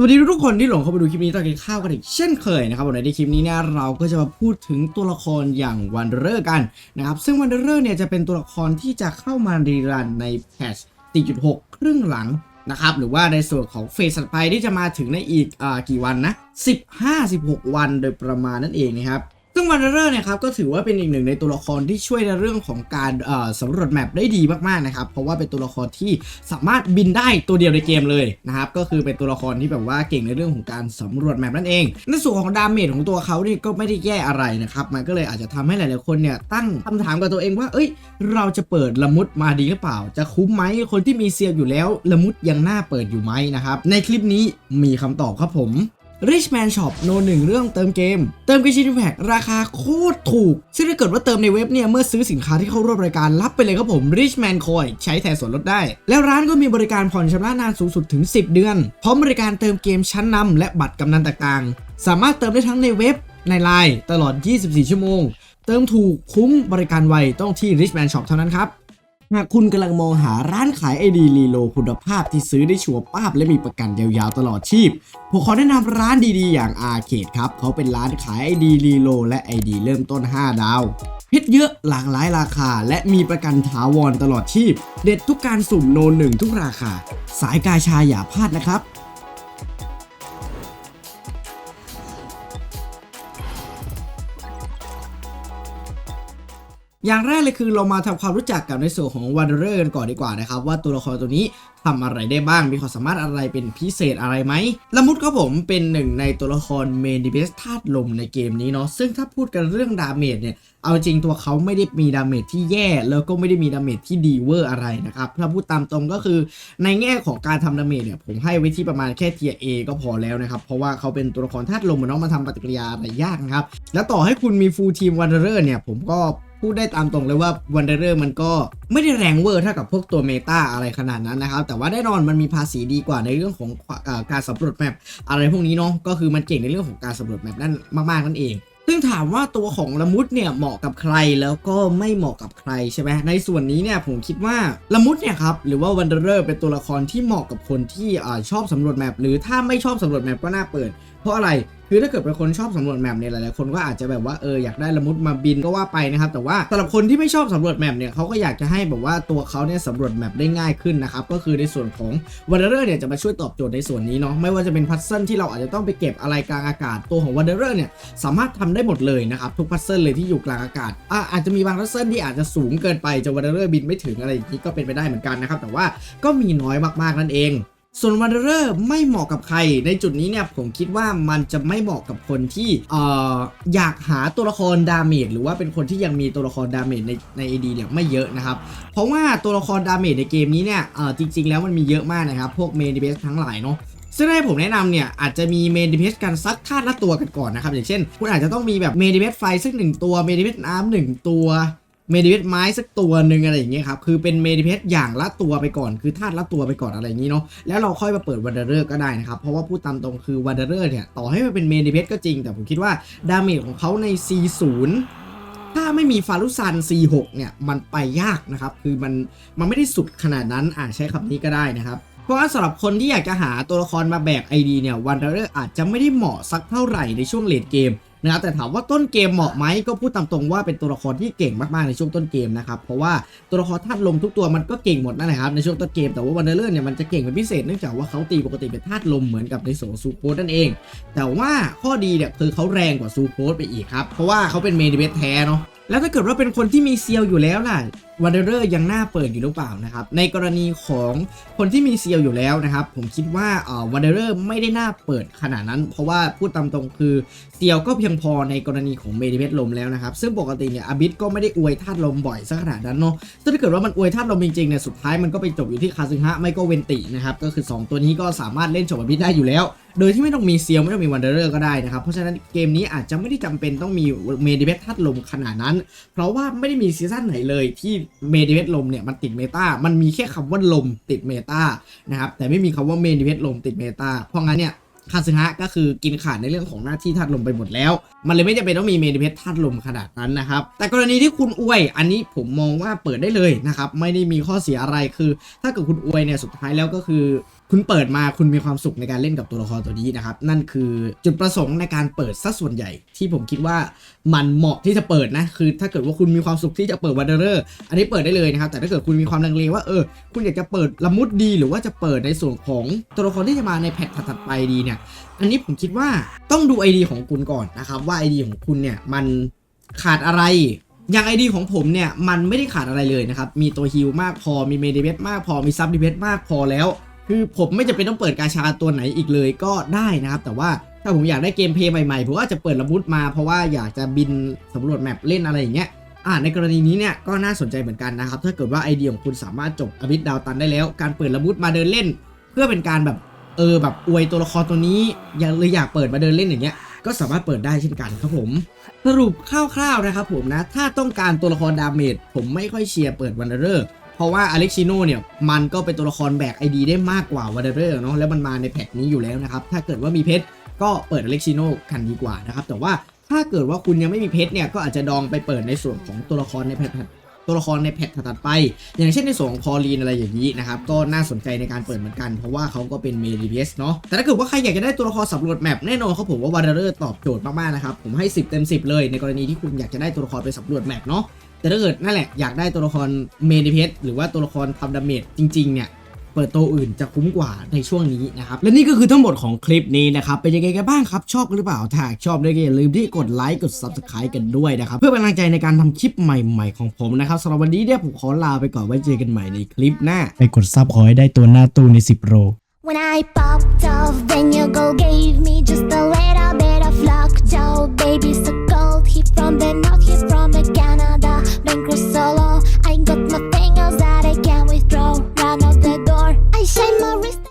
สวัสดีทุกคนที่หลงเข้าไปดูคลิปนี้ตอนกินข้าวกันอีกเช่นเคยนะครับวันในคลิปนี้เนี่ยเราก็จะมาพูดถึงตัวละครอย่างวันเดอร์กันนะครับซึ่งวันเดอร์เนี่ยจะเป็นตัวละครที่จะเข้ามารีรันในแพทช์4.6 ครึ่งหลังนะครับหรือว่าในส่วนของเฟสถัดไปที่จะมาถึงในอีกอ่ากี่วันนะ 15-16 วันโดยประมาณนั่นเองนะครับ วันเดอร์เนี่ยครับก็ถือว่าเป็นอีกหนึ่งในตัวละครที่ช่วยในเรื่องของการสำรวจแมปได้ดีมากๆนะครับเพราะว่าเป็นตัวละครที่สามารถบินได้ตัวเดียวในเกมเลยนะครับก็คือเป็นตัวละครที่แบบว่าเก่งในเรื่องของการสำรวจแมปนั่นเองในส่วนของดาเมจของตัวเขานี่ก็ไม่ได้แย่อะไรนะครับมันก็เลยอาจจะทำให้หลายๆคนเนี่ยตั้งคำถามกับตัวเองว่า เอ้ย เราจะเปิดละมุดมาดีหรือเปล่า จะคุ้มไหมคนที่มีเซียลอยู่แล้วละมุดยังน่าเปิดอยู่ไหมนะครับในคลิปนี้มีคำตอบครับผม Richman Shop โนหนึ่งเรื่องเติมเกม เติมเกมชินแพคราคาโคตรถูก ซึ่งถ้าเกิดว่าเติมในเว็บเนี่ย เมื่อซื้อสินค้าที่เข้าร่วมรายการรับไปเลยครับผม Richman Coin ใช้แทนส่วนลดได้ แล้วร้านก็มีบริการผ่อนชำระนานสูงสุดถึง 10 เดือน พร้อมบริการเติมเกมชั้นนำและบัตรกำนันต่างๆ สามารถเติมได้ทั้งในเว็บในไลน์ตลอด 24 ชั่วโมง เติมถูกคุ้มบริการไวต้องที่ Richman Shop เท่านั้นครับ หากคุณกำลังมองหาร้านขายไอดีรีโลคุณภาพที่ซื้อได้ชัวร์ป้าบและมีประกันยาวๆตลอดชีพ ผมขอแนะนำร้านดีๆ อย่างอาเคดครับ เขาเป็นร้านขายไอดีรีโลและไอดีเริ่มต้น 5 ดาวเพชรเยอะหลากหลายราคา และมีประกันถาวรตลอดชีพ เด็ดทุกการสุ่มโนหนึ่งทุกราคา สายกาชาอย่าพลาดนะครับ อย่างแรกเลยคือเรามาทำความรู้จักกับในส่วนของวันเดอร์กันก่อนดีกว่านะครับว่าตัวละครตัวนี้ทำอะไรได้บ้างมีความสามารถอะไรเป็นพิเศษอะไรไหมละมุดก็ผมเป็นหนึ่งในตัวละครเมนดิเบสธาตุลมในเกมนี้เนาะซึ่งถ้าพูดกันเรื่องดาเมจเนี่ยเอาจริงตัวเขาไม่ได้มีดาเมจที่แย่แล้วก็ไม่ได้มีดาเมจที่ดีเวอร์อะไรนะครับถ้าพูดตามตรงก็คือในแง่ของการทำดาเมจเนี่ยผมให้ไว้ที่ประมาณแค่เทียเอก็พอแล้วนะครับ เพราะว่าเขาเป็นตัวละครธาตุลมเนาะมาทำปฏิกิริยาอะไรยากนะครับแล้วต่อให้คุณมีฟูลทีมวันเดอร์เนี่ยผมก็ พูดได้ตามตรงเลยว่าวันเดอร์มันก็ไม่ได้แรงเวอร์เท่ากับพวกตัวเมตาอะไรขนาดนั้นนะครับ แต่ว่าแน่นอนมันมีภาษีดีกว่าในเรื่องของอการสำรวจแมปอะไรพวกนี้เนาะก็คือมันเก่งในเรื่องของการสำรวจแมปนั่นมากๆนั่นเองซึ่งถามว่าตัวของละมุดเนี่ยเหมาะกับใครแล้วก็ไม่เหมาะกับใครใช่ไหมในส่วนนี้เนี่ยผมคิดว่าละมุดเนี่ยครับหรือว่าวันเดอร์เป็นตัวละครที่เหมาะกับคนที่อชอบสำรวจแมปหรือถ้าไม่ชอบสำรวจแมปก็น่าเปิด เพราะอะไร คือถ้าเกิดเป็นคนชอบสำรวจแมปเนี่ยหลายๆคนก็อาจจะแบบว่าเอออยากได้ละมุดมาบินก็ว่าไปนะครับแต่ว่าสำหรับคนที่ไม่ชอบสำรวจแมปเนี่ยเขาก็อยากจะให้แบบว่าตัวเขาเนี่ยสำรวจแมปได้ง่ายขึ้นนะครับก็คือในส่วนของวันเดอร์เนี่ยจะมาช่วยตอบโจทย์ในส่วนนี้เนาะไม่ว่าจะเป็นพัซเซิลที่เราอาจจะต้องไปเก็บอะไรกลางอากาศตัวของวันเดอร์เนี่ยสามารถทำได้หมดเลยนะครับทุกพัซเซิลเลยที่อยู่กลางอากาศอะอาจจะมีบางพัซเซิลที่อาจจะสูงเกินไปจนวันเดอร์บินไม่ถึงอะไรอย่างนี้ก็เป็นไปได้เหมือนกันนะครับแต่ว่าก็มีน้อยมากๆนั่นเอง ส่วนวันเดอร์ไม่เหมาะกับใคร ในจุดนี้เนี่ยผมคิดว่ามันจะไม่เหมาะกับคนที่เอ่ออยากหาตัวละครดาเมจหรือว่าเป็นคนที่ยังมีตัวละครดาเมจในใน AD เนี่ยไม่เยอะนะครับ เพราะว่าตัวละครดาเมจในเกมนี้เนี่ยเอ่อจริง ๆ แล้วมันมีเยอะมากนะครับ พวกเมดิเบสทั้งหลายเนาะซึ่งให้ผมแนะนำเนี่ย อาจจะมีเมดิเพสกันสักธาตุละตัวกันก่อนนะครับ อย่างเช่น คุณอาจจะต้องมีแบบเมดิเพสไฟสักหนึ่งตัวเมดิเพสน้ำหนึ่งตัว เมดิเพสไม้สักตัวหนึ่งอะไรอย่างเงี้ยครับคือเป็นเมดิเพสอย่างละตัวไปก่อน คือธาตุละตัวไปก่อนอะไรอย่างงี้เนาะแล้วเราค่อยมาเปิดวันเดอร์ก็ได้นะครับเพราะว่าพูดตามตรงคือวันเดอร์เนี่ยต่อให้มันเป็นเมดิเพสก็จริง แต่ผมคิดว่าดาเมจของเขาใน C0 ถ้าไม่มีฟารุซัน C6 เนี่ยมันไปยากนะครับคือมันมันไม่ได้สุดขนาดนั้นอ่าใช้คำนี้ก็ได้นะครับเพราะว่าสำหรับคนที่อยากจะหาตัวละครมาแบก ID เนี่ยวันเดอร์อาจจะไม่ได้เหมาะสักเท่าไหร่ในช่วงเลดเกม นะครับแต่ถามว่าต้นเกมเหมาะไหมก็พูดตามตรงว่าเป็นตัวละครที่เก่งมากๆในช่วงต้นเกมนะครับเพราะว่าตัวละครธาตุลมทุกตัวมันก็เก่งหมดนั่นแหละครับในช่วงต้นเกมแต่ว่าวันเดอร์เนี่ยมันจะเก่งเป็นพิเศษเนื่องจากว่าเขาตีปกติเป็นธาตุลมเหมือนกับในโซซูโพสนั่นเอง แต่ว่าข้อดีเนี่ยคือเขาแรงกว่าซูโพสไปอีกครับเพราะว่าเขาเป็นเมดิเบสแท้เนาะ แล้วถ้าเกิดว่าเป็นคนที่มีเซียวอยู่แล้วล่ะวันเดอร์ยังน่าเปิดอยู่หรือเปล่านะครับ ในกรณีของคนที่มีเซียวอยู่แล้วนะครับ ผมคิดว่าเอ่อวันเดอร์ไม่ได้น่าเปิดขนาดนั้น เพราะว่าพูดตามตรงคือเซียวก็เพียงพอในกรณีของเมดิเพสลมแล้วนะครับ ซึ่งปกติเนี่ยอาบิสก็ไม่ได้อวยธาตุลมบ่อยสักขนาดนั้นเนาะซึ่งถ้าเกิดว่ามันอวยธาตุลมจริงๆเนี่ยสุดท้ายมันก็ไปจบอยู่ที่คาซึฮะไม่ก็เวนตินะครับก็คือ 2 ตัวนี้ก็สามารถเล่นจบอาบิสได้อยู่แล้ว โดยที่ไม่ต้องมีเซียวไม่ต้องมีวันเดอร์ก็ได้นะครับ เพราะฉะนั้นเกมนี้อาจจะไม่ได้จำเป็นต้องมีเมดิเบสทัดลมขนาดนั้น เพราะว่าไม่ได้มีซีซั่นไหนเลยที่เมดิเบสลมเนี่ยมันติดเมตา มันมีแค่คำว่าลมติดเมตานะครับ แต่ไม่มีคำว่าเมดิเบสลมติดเมตา เพราะงั้นเนี่ยคาซึฮะก็คือกินขาดในเรื่องของหน้าที่ธาตุลมไปหมดแล้ว มันเลยไม่จำเป็นต้องมีเมดิเพสธาตุลมขนาดนั้นนะครับ แต่กรณีที่คุณอวย อันนี้ผมมองว่าเปิดได้เลยนะครับ ไม่ได้มีข้อเสียอะไรคือ ถ้าเกิดคุณอวยเนี่ยสุดท้ายแล้วก็คือ คุณเปิดมาคุณมีความสุขในการเล่นกับตัวละครตัวนี้นะครับ นั่นคือจุดประสงค์ในการเปิดซะส่วนใหญ่ ที่ผมคิดว่ามันเหมาะที่จะเปิดนะ คือถ้าเกิดว่าคุณมีความสุขที่จะเปิดวันเดอร์อันนี้เปิดได้เลยนะครับ แต่ถ้าเกิดคุณมีความลังเลว่าเออ คุณอยากจะเปิดละมุดดีหรือว่าจะเปิดในส่วนของตัวละครที่จะมาในแพทถัดไปดีเนี่ย อันนี้ผมคิดว่าต้องดู ID ของคุณก่อนนะครับว่า ID ของคุณเนี่ยมันขาดอะไรอย่าง ID ของผมเนี่ยมันไม่ได้ขาดอะไรเลยนะครับ มีตัวฮิลมากพอ มีเมดิเบสมากพอ มีซับดิเบสมากพอแล้ว คือผมไม่จำเป็นต้องเปิดกาชาตัวไหนอีกเลยก็ได้นะครับ แต่ว่าถ้าผมอยากได้เกมเพลย์ใหม่ๆ ผมก็จะเปิดละมุดมาเพราะว่าอยากจะบินสำรวจแมปเล่นอะไรอย่างเงี้ยอ่าในกรณีนี้เนี่ยก็น่าสนใจเหมือนกันนะครับ ถ้าเกิดว่าไอเดียของคุณสามารถจบอวิดดาวตันได้แล้ว การเปิดละมุดมาเดินเล่น เพื่อเป็นการแบบเออแบบอวยตัวละครตัวนี้อยากเลยอยากเปิดมาเดินเล่นอย่างเงี้ยก็สามารถเปิดได้เช่นกันครับผม สรุปคร่าวๆนะครับผมนะ ถ้าต้องการตัวละครดาเมจผมไม่ค่อยเชียร์เปิดวันเดอร์ เพราะว่าอเล็กซิโนเนี่ยมันก็เป็นตัวละครแบกไอดีได้มากกว่าวันเดอร์เนาะแล้วมันมาในแพทนี้อยู่แล้วนะครับ ถ้าเกิดว่ามีเพชรก็เปิดอเล็กซิโนกันดีกว่านะครับ แต่ว่าถ้าเกิดว่าคุณยังไม่มีเพชรเนี่ยก็อาจจะดองไปเปิดในส่วนของตัวละครในแพทตัวละครในแพทถัดไป อย่างเช่นในส่วนของพอลีนอะไรอย่างนี้นะครับ ก็น่าสนใจในการเปิดเหมือนกัน เพราะว่าเขาก็เป็นเมดิเบสเนาะ แต่ถ้าเกิดว่าใครอยากจะได้ตัวละครสำรวจแมปแน่นอนครับผมว่าวาร์เดอร์ตอบโจทย์มาก ๆ นะครับ ผมให้ 10 เต็ม 10 เลย ในกรณีที่คุณอยากจะได้ตัวละครไปสำรวจแมปเนาะ แต่ถ้าเกิดนั่นแหละอยากได้ตัวละครเมดิเบสหรือว่าตัวละครทำดาเมจจริงๆเนี่ยเปิดตัวอื่นจะคุ้มกว่าในช่วงนี้นะครับ และนี่ก็คือทั้งหมดของคลิปนี้นะครับ เป็นยังไงกันบ้างครับ ชอบกันหรือเปล่าถ้าชอบด้วยก็อย่าลืมที่กดไลค์กด Subscribe กันด้วยนะครับ เพื่อเป็นกำลังใจในการทำคลิปใหม่ๆของผมนะครับสำหรับวันนี้เนี่ยผมขอลาไปก่อนไว้เจอกันใหม่ในคลิปหน้าไปกดซับขอให้ได้ตัวหน้าตู้ใน 10โร